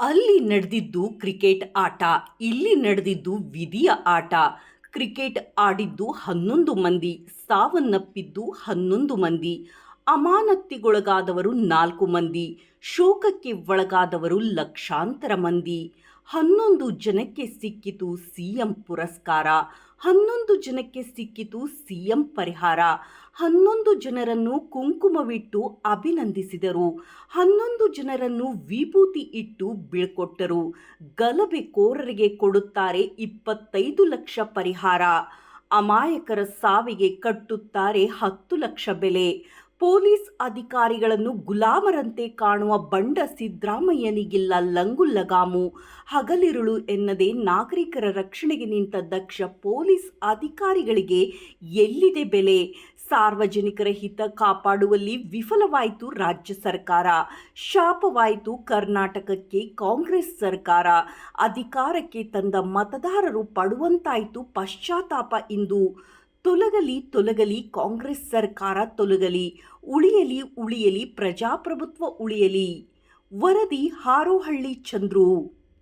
ಅಲ್ಲಿ ನಡೆದಿದ್ದು ಕ್ರಿಕೆಟ್ ಆಟ, ಇಲ್ಲಿ ನಡೆದಿದ್ದು ವಿಧಿಯ ಆಟ. ಕ್ರಿಕೆಟ್ ಆಡಿದ್ದು ಹನ್ನೊಂದು ಮಂದಿ, ಸಾವನ್ನಪ್ಪಿದ್ದು ಹನ್ನೊಂದು ಮಂದಿ. ಅಮಾನತ್ತಿಗೊಳಗಾದವರು ನಾಲ್ಕು ಮಂದಿ, ಶೋಕಕ್ಕೆ ಒಳಗಾದವರು ಲಕ್ಷಾಂತರ ಮಂದಿ. ಹನ್ನೊಂದು ಜನಕ್ಕೆ ಸಿಕ್ಕಿತು ಸಿಎಂ ಪುರಸ್ಕಾರ, ಹನ್ನೊಂದು ಜನಕ್ಕೆ ಸಿಕ್ಕಿತು ಸಿಎಂ ಪರಿಹಾರ. ಹನ್ನೊಂದು ಜನರನ್ನು ಕುಂಕುಮವಿಟ್ಟು ಅಭಿನಂದಿಸಿದರು. ಹನ್ನೊಂದು ಜನರನ್ನು ವಿಭೂತಿ ಇಟ್ಟು ಬೀಳ್ಕೊಟ್ಟರು. ಗಲಭೆಕೋರರಿಗೆ ಕೊಡುತ್ತಾರೆ ಇಪ್ಪತ್ತೈದು ಲಕ್ಷ ಪರಿಹಾರ. ಅಮಾಯಕರ ಸಾವಿಗೆ ಕಟ್ಟುತ್ತಾರೆ ಹತ್ತು ಲಕ್ಷ ಬೆಲೆ. ಪೊಲೀಸ್ ಅಧಿಕಾರಿಗಳನ್ನು ಗುಲಾಮರಂತೆ ಕಾಣುವ ಬಂಡ ಸಿದ್ದರಾಮಯ್ಯನಿಗಿಲ್ಲ ಲಂಗು ಲಗಾಮು, ಹಗಲಿರುಳು ಎನ್ನದೆ ನಾಗರಿಕರ ರಕ್ಷಣೆಗೆ ನಿಂತ ದಕ್ಷ ಪೊಲೀಸ್ ಅಧಿಕಾರಿಗಳಿಗೆ ಎಲ್ಲಿದೆ ಬೆಲೆ? ಸಾರ್ವಜನಿಕರ ಹಿತ ಕಾಪಾಡುವಲ್ಲಿ ವಿಫಲವಾಯಿತು ರಾಜ್ಯ ಸರ್ಕಾರ, ಶಾಪವಾಯಿತು ಕರ್ನಾಟಕಕ್ಕೆ ಕಾಂಗ್ರೆಸ್ ಸರ್ಕಾರ, ಅಧಿಕಾರಕ್ಕೆ ತಂದ ಮತದಾರರು ಪಡುವಂತಾಯಿತು ಪಶ್ಚಾತ್ತಾಪ ಇಂದು. ತೊಲಗಲಿ ತೊಲಗಲಿ ಕಾಂಗ್ರೆಸ್ ಸರ್ಕಾರ ತೊಲಗಲಿ ಉಳಿಯಲಿ ಉಳಿಯಲಿ ಪ್ರಜಾಪ್ರಭುತ್ವ ಉಳಿಯಲಿ. ವರದಿ ಹಾರೋಹಳ್ಳಿ ಚಂದ್ರು.